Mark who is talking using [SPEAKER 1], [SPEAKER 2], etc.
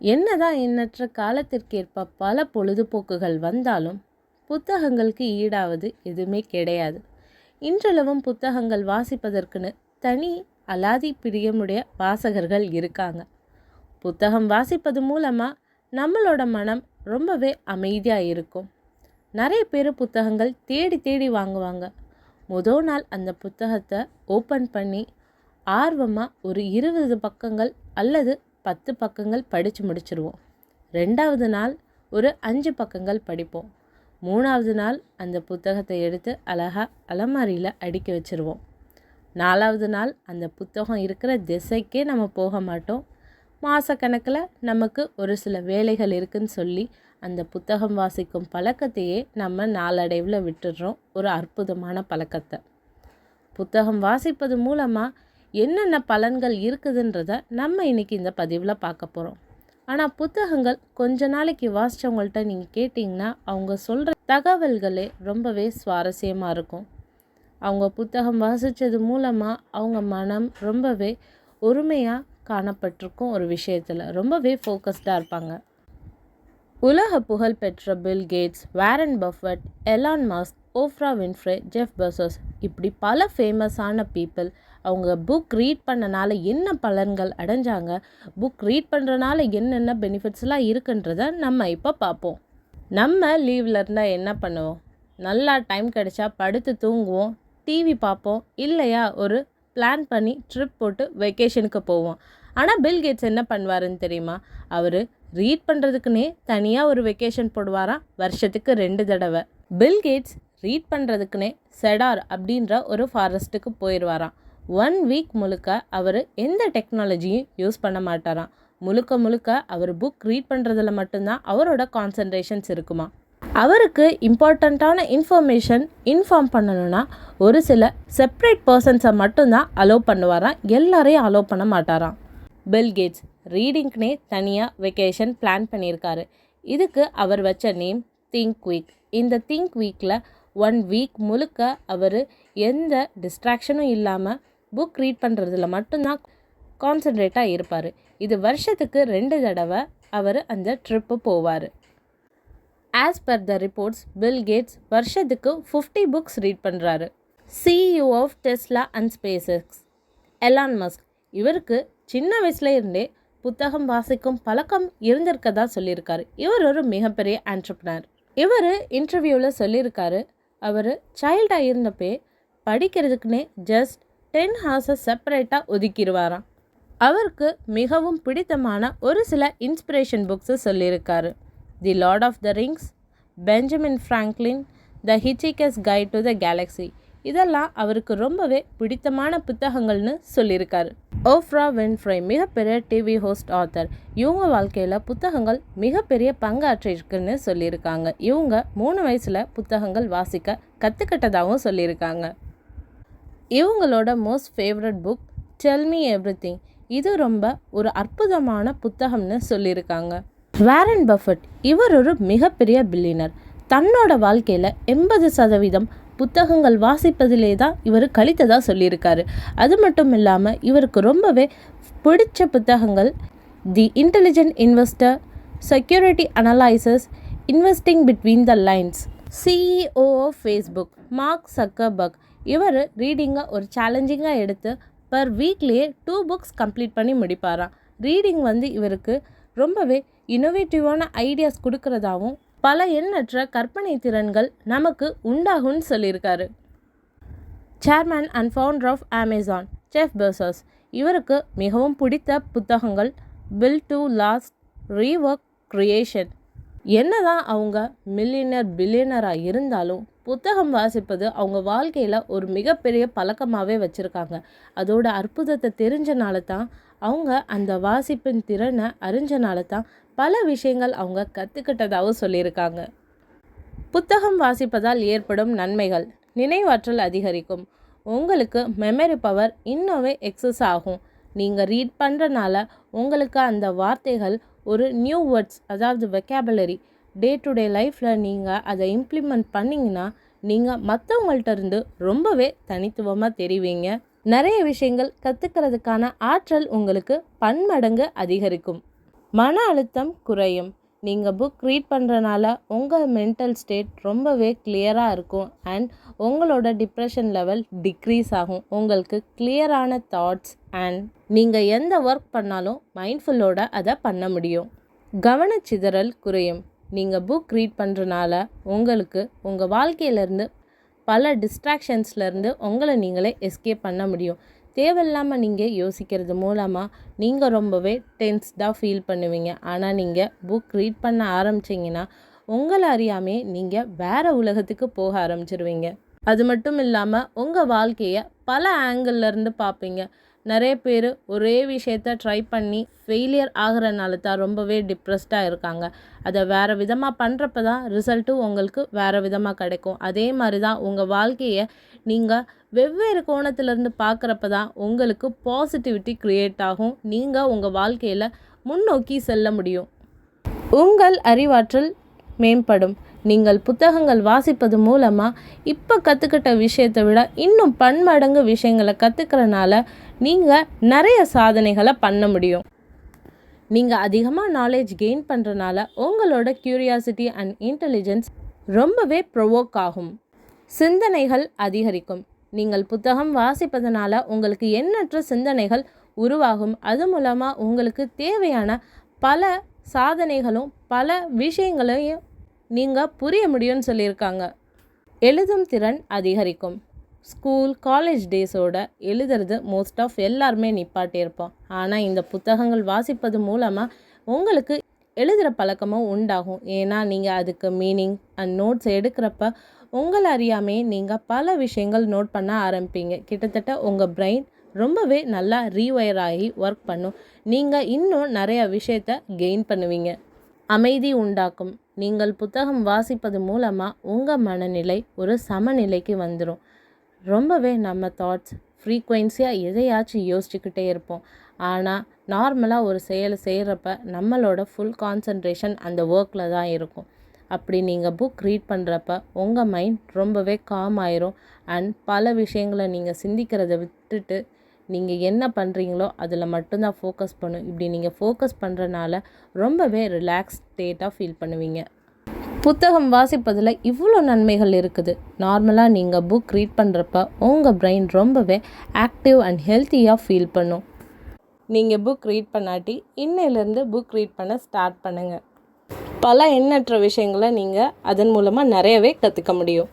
[SPEAKER 1] என்னதான் எண்ணற்ற காலத்திற்கேற்ப பல பொழுதுபோக்குகள் வந்தாலும் புத்தகங்களுக்கு ஈடாவது எதுவுமே கிடையாது. இன்றளவும் புத்தகங்கள் வாசிப்பதற்குன்னு தனி அலாதி பிரியமுடைய வாசகர்கள் இருக்காங்க. புத்தகம் வாசிப்பது மூலமாக நம்மளோட மனம் ரொம்பவே அமைதியாக இருக்கும். நிறைய பேர் புத்தகங்கள் தேடி தேடி வாங்குவாங்க. முதல் நாள் அந்த புத்தகத்தை ஓப்பன் பண்ணி ஆர்வமாக ஒரு இருபது பக்கங்கள் அல்லது பத்து பக்கங்கள் படித்து முடிச்சிருவோம். ரெண்டாவது நாள் ஒரு அஞ்சு பக்கங்கள் படிப்போம். மூணாவது நாள் அந்த புத்தகத்தை எடுத்து அழகாக அலமாரியில் அடுக்கி வச்சுருவோம். நாலாவது நாள் அந்த புத்தகம் இருக்கிற திசைக்கே நம்ம போக மாட்டோம். மாதக்கணக்கில் நமக்கு ஒரு சில வேலைகள் இருக்குன்னு சொல்லி அந்த புத்தகம் வாசிக்கும் பழக்கத்தையே நம்ம நாளடைவில் விட்டுடுறோம். ஒரு அற்புதமான பழக்கத்தை. புத்தகம் வாசிப்பது மூலமாக என்னென்ன பலன்கள் இருக்குதுன்றத நம்ம இன்றைக்கி இந்த பதிவில் பார்க்க போகிறோம் ஆனால் புத்தகங்கள் கொஞ்ச நாளைக்கு வாசித்தவங்கள்ட்ட நீங்கள் கேட்டிங்கன்னா அவங்க சொல்கிற தகவல்களே ரொம்பவே சுவாரஸ்யமாக இருக்கும். அவங்க புத்தகம் வாசித்தது மூலமாக அவங்க மனம் ரொம்பவே ஒருமையாக காணப்பட்டிருக்கும் ஒரு விஷயத்தில். ரொம்பவே ஃபோக்கஸ்டாக இருப்பாங்க. உலக புகழ் பெற்ற Bill Gates Warren Buffett Elon Musk Oprah Winfrey Jeff Bezos இப்படி பல ஃபேமஸான பீப்புள் அவங்க புக் ரீட் பண்ணனால என்ன பலன்கள் அடைஞ்சாங்க? புக் ரீட் பண்ணுறனால என்னென்ன பெனிஃபிட்ஸ்லாம் இருக்குன்றத நம்ம இப்போ பார்ப்போம். நம்ம லீவில் இருந்தால் என்ன பண்ணுவோம்? நல்லா டைம் கிடைச்சா படுத்து தூங்குவோம் டிவி பார்ப்போம் இல்லையா? ஒரு பிளான் பண்ணி ட்ரிப் போட்டு வெக்கேஷனுக்கு போவோம். ஆனால் பில் கேட்ஸ் என்ன பண்ணுவாருன்னு தெரியுமா? அவர் ரீட் பண்ணுறதுக்குன்னே தனியாக ஒரு வெக்கேஷன் போடுவாராம் வருஷத்துக்கு ரெண்டு தடவை. பில் கேட்ஸ் ரீட் பண்ணுறதுக்குன்னே செடார் அப்படின்ற ஒரு ஃபாரஸ்ட்டுக்கு போயிடுவாராம் ஒன் வீக் முழுக்க அவர் எந்த டெக்னாலஜியும் யூஸ் பண்ண மாட்டாராம். முழுக்க முழுக்க அவர் புக் ரீட் பண்ணுறதுல மட்டும்தான் அவரோட கான்சன்ட்ரேஷன்ஸ் இருக்குமா. அவருக்கு இம்பார்ட்டண்ட்டான இன்ஃபர்மேஷன் இன்ஃபார்ம் பண்ணணும்னா ஒரு சில செப்ரேட் பர்சன்ஸை மட்டும்தான் அலோவ் பண்ணுவாராம். எல்லாரையும் அலோவ் பண்ண மாட்டாராம். பில்கேட்ஸ் ரீடிங்க்னே தனியாக வெக்கேஷன் பிளான் பண்ணியிருக்காரு. இதுக்கு அவர் வச்ச நேம் திங்க் வீக் இந்த திங்க் வீக்கில் ஒன் வீக் முழுக்க அவர் எந்த டிஸ்ட்ராக்ஷனும் இல்லாமல் புக் ரீட் பண்ணுறதுல மட்டும்தான் கான்சன்ட்ரேட்டாக இருப்பார். இது வருஷத்துக்கு ரெண்டு தடவை அவர் அந்த ட்ரிப்பு போவார். As per the reports Bill Gates வருஷத்துக்கு ஃபிஃப்டி புக்ஸ் ரீட் பண்ணுறாரு CEO of Tesla and SpaceX Elon Musk இவருக்கு சின்ன வயசுல இருந்தே புத்தகம் வாசிக்கும் பழக்கம் இருந்திருக்கதா சொல்லியிருக்காரு. இவர் ஒரு மிகப்பெரிய ஆண்டர்பனர் இவர் இன்டர்வியூவில் சொல்லியிருக்காரு அவர் சைல்டாக இருந்தப்பே படிக்கிறதுக்குன்னே ஜஸ்ட் டென் ஹார்ஸை செப்பரேட்டாக ஒதுக்கிடுவாராம். அவருக்கு மிகவும் பிடித்தமான ஒரு சில இன்ஸ்பிரேஷன் புக்ஸை சொல்லியிருக்காரு. The Lord of the Rings Benjamin Franklin the Hitchhiker's Guide to the Galaxy. இதெல்லாம் அவருக்கு ரொம்பவே பிடித்தமான புத்தகங்கள்னு சொல்லியிருக்காரு. ஓஃப்ரா வின்ஃப்ரை மிகப்பெரிய டிவி ஹோஸ்ட் ஆத்தர். இவங்க வாழ்க்கையில் புத்தகங்கள் மிகப்பெரிய பங்காற்றிருக்குன்னு சொல்லியிருக்காங்க. இவங்க மூணு வயசில் புத்தகங்கள் வாசிக்க கற்றுக்கிட்டதாகவும் சொல்லியிருக்காங்க. இவங்களோட most favourite book tell me everything இது ரொம்ப ஒரு அற்புதமான புத்தகம்னு சொல்லியிருக்காங்க. வேரன் பஃபட் இவர் ஒரு மிகப்பெரிய பில்லினர் தன்னோட வாழ்க்கையில் எண்பது சதவீதம் புத்தகங்கள் வாசிப்பதிலே தான் இவர் கழித்ததாக சொல்லியிருக்காரு. அது மட்டும் இல்லாமல் இவருக்கு ரொம்பவே பிடிச்ச புத்தகங்கள் the intelligent investor security analysis investing between the lines CEO of Facebook Mark Zuckerberg இவர் ரீடிங்கை ஒரு சேலஞ்சிங்காக எடுத்து பர் வீக்லேயே டூ புக்ஸ் கம்ப்ளீட் பண்ணி முடிப்பாராம். ரீடிங் வந்து இவருக்கு ரொம்பவே இனோவேட்டிவான ஐடியாஸ் கொடுக்கறதாகவும் பல எண்ணற்ற கற்பனை திறன்கள் நமக்கு உண்டாகும்னு சொல்லியிருக்காரு. Chairman and founder of Amazon Jeff Bezos இவருக்கு மிகவும் பிடித்த புத்தகங்கள் Built to Last Rework Creation என்னதான் அவங்க மில்லியனர் பில்லியனராக இருந்தாலும் புத்தகம் வாசிப்பது அவங்க வாழ்க்கையில் ஒரு மிகப்பெரிய பழக்கமாகவே வச்சுருக்காங்க. அதோட அற்புதத்தை தெரிஞ்சனால தான் அவங்க அந்த வாசிப்பின் திறனை அறிஞ்சனால தான் பல விஷயங்கள் அவங்க கற்றுக்கிட்டதாகவும் சொல்லியிருக்காங்க. புத்தகம் வாசிப்பதால் ஏற்படும் நன்மைகள் நினைவாற்றல் அதிகரிக்கும். உங்களுக்கு மெமரி பவர் இன்னுமே எக்ஸஸ் ஆகும். நீங்கள் ரீட் பண்ணுறனால உங்களுக்கு அந்த வார்த்தைகள் ஒரு நியூ வேர்ட்ஸ் அதாவது வெக்காபுலரி டே டு டே லைஃப்பில் நீங்கள் அதை இம்ப்ளிமெண்ட் பண்ணிங்கன்னா நீங்கள் மற்றவங்கள்ட்ட இருந்து ரொம்பவே தனித்துவமாக தெரிவிங்க. நிறைய விஷயங்கள் கற்றுக்கிறதுக்கான ஆற்றல் உங்களுக்கு பன்மடங்கு அதிகரிக்கும். மன அழுத்தம் குறையும். நீங்கள் புக் ரீட் பண்ணுறனால உங்கள் மென்டல் ஸ்டேட் ரொம்பவே கிளியராக இருக்கும் அண்ட் உங்களோட டிப்ரெஷன் லெவல் டிக்ரீஸ் ஆகும். உங்களுக்கு கிளியரான தாட்ஸ் அண்ட் நீங்கள் எந்த ஒர்க் பண்ணாலும் மைண்ட்ஃபுல்லோட அதை பண்ண முடியும். கவனச்சிதறல் குறையும். நீங்கள் புக் ரீட் பண்ணுறனால உங்களுக்கு உங்கள் வாழ்க்கையிலேருந்து பல டிஸ்ட்ராக்ஷன்ஸ்லேருந்து உங்களை நீங்களே எஸ்கேப் பண்ண முடியும். தேவையில்லாமல் நீங்கள் யோசிக்கிறது மூலமாக நீங்கள் ரொம்பவே டென்ஸ்டாக ஃபீல் பண்ணுவீங்க. ஆனால் நீங்கள் புக் ரீட் பண்ண ஆரம்பிச்சிங்கன்னா உங்களை அறியாமே நீங்கள் வேறு உலகத்துக்கு போக ஆரம்பிச்சிருவீங்க. அது மட்டும் இல்லாமல் உங்கள் வாழ்க்கையை பல ஆங்கிள்லேருந்து பார்ப்பீங்க. நிறைய பேர் ஒரே விஷயத்த ட்ரை பண்ணி ஃபெயிலியர் ஆகிறனால தான் ரொம்பவே டிப்ரெஸ்டாக இருக்காங்க. அதை வேறு விதமாக பண்ணுறப்ப தான் ரிசல்ட்டும் உங்களுக்கு வேறு விதமாக கிடைக்கும். அதே மாதிரி தான் உங்கள் வாழ்க்கையை நீங்கள் வெவ்வேறு கோணத்திலேருந்து பார்க்குறப்ப தான் உங்களுக்கு பாசிட்டிவிட்டி க்ரியேட் ஆகும். நீங்கள் உங்கள் வாழ்க்கையில் முன்னோக்கி செல்ல முடியும். உங்கள் அறிவாற்றல் மேம்படும். நீங்கள் புத்தகங்கள் வாசிப்பது மூலமாக இப்போ கற்றுக்கிட்ட விஷயத்தை விட இன்னும் பன்மடங்கு விஷயங்களை கற்றுக்கிறனால நீங்கள் நிறைய சாதனைகளை பண்ண முடியும். நீங்கள் அதிகமாக நாலேஜ் கெயின் பண்ணுறனால உங்களோட க்யூரியாசிட்டி அண்ட் இன்டெலிஜென்ஸ் ரொம்பவே ப்ரொவோக் ஆகும். சிந்தனைகள் அதிகரிக்கும். நீங்கள் புத்தகம் வாசிப்பதனால உங்களுக்கு எண்ணற்ற சிந்தனைகள் உருவாகும். அது மூலமாக உங்களுக்கு தேவையான பல சாதனைகளும் பல விஷயங்களையும் நீங்கள் புரிய முடியும்னு சொல்லியிருக்காங்க. எழுதும் திறன் அதிகரிக்கும். ஸ்கூல் காலேஜ் டேஸோட எழுதுறது மோஸ்ட் ஆஃப் எல்லாருமே நிப்பாட்டியிருப்போம். ஆனால் இந்த புத்தகங்கள் வாசிப்பது மூலமாக உங்களுக்கு எழுதுகிற பழக்கமும் உண்டாகும். ஏன்னா நீங்கள் அதுக்கு மீனிங் அண்ட் நோட்ஸ் எடுக்கிறப்ப உங்களை அறியாமே நீங்கள் பல விஷயங்கள் நோட் பண்ண ஆரம்பிப்பீங்க. கிட்டத்தட்ட உங்கள் பிரெயின் ரொம்பவே நல்லா ரீவயர் ஆகி ஒர்க் பண்ணும். நீங்கள் இன்னும் நிறைய விஷயத்த கெயின் பண்ணுவீங்க. அமைதி உண்டாக்கும். நீங்கள் புத்தகம் வாசிப்பது மூலமாக உங்கள் மனநிலை ஒரு சமநிலைக்கு வந்துடும் ரொம்பவே நம்ம தாட்ஸ் ஃப்ரீக்வென்சியாக எதையாச்சும் யோசிச்சுக்கிட்டே இருப்போம். ஆனால் நார்மலாக ஒரு செயலை செய்கிறப்ப நம்மளோட ஃபுல் கான்சன்ட்ரேஷன் அந்த ஒர்க்கில் தான் இருக்கும். அப்படி நீங்கள் புக் ரீட் பண்ணுறப்ப உங்கள் மைண்ட் ரொம்பவே காம் ஆயிரும். அண்ட் பல விஷயங்களை நீங்கள் சிந்திக்கிறத விட்டுட்டு நீங்கள் என்ன பண்ணுறீங்களோ அதில் மட்டும்தான் ஃபோக்கஸ் பண்ணும். இப்படி நீங்கள் ஃபோக்கஸ் பண்ணுறனால ரொம்பவே ரிலாக்ஸ் ஸ்டேட்டாக ஃபீல் பண்ணுவீங்க. புத்தகம் வாசிப்பதில் இவ்வளோ நன்மைகள் இருக்குது. நார்மலாக நீங்கள் புக் ரீட் பண்ணுறப்ப உங்கள் பிரெயின் ரொம்பவே ஆக்டிவ் அண்ட் ஹெல்த்தியாக ஃபீல் பண்ணும். நீங்கள் புக் ரீட் பண்ணாட்டி இன்னையிலேருந்து புக் ரீட் பண்ண ஸ்டார்ட் பண்ணுங்கள் பல எண்ணற்ற விஷயங்களை நீங்கள் அதன் மூலமாக நிறையவே கற்றுக்க முடியும்.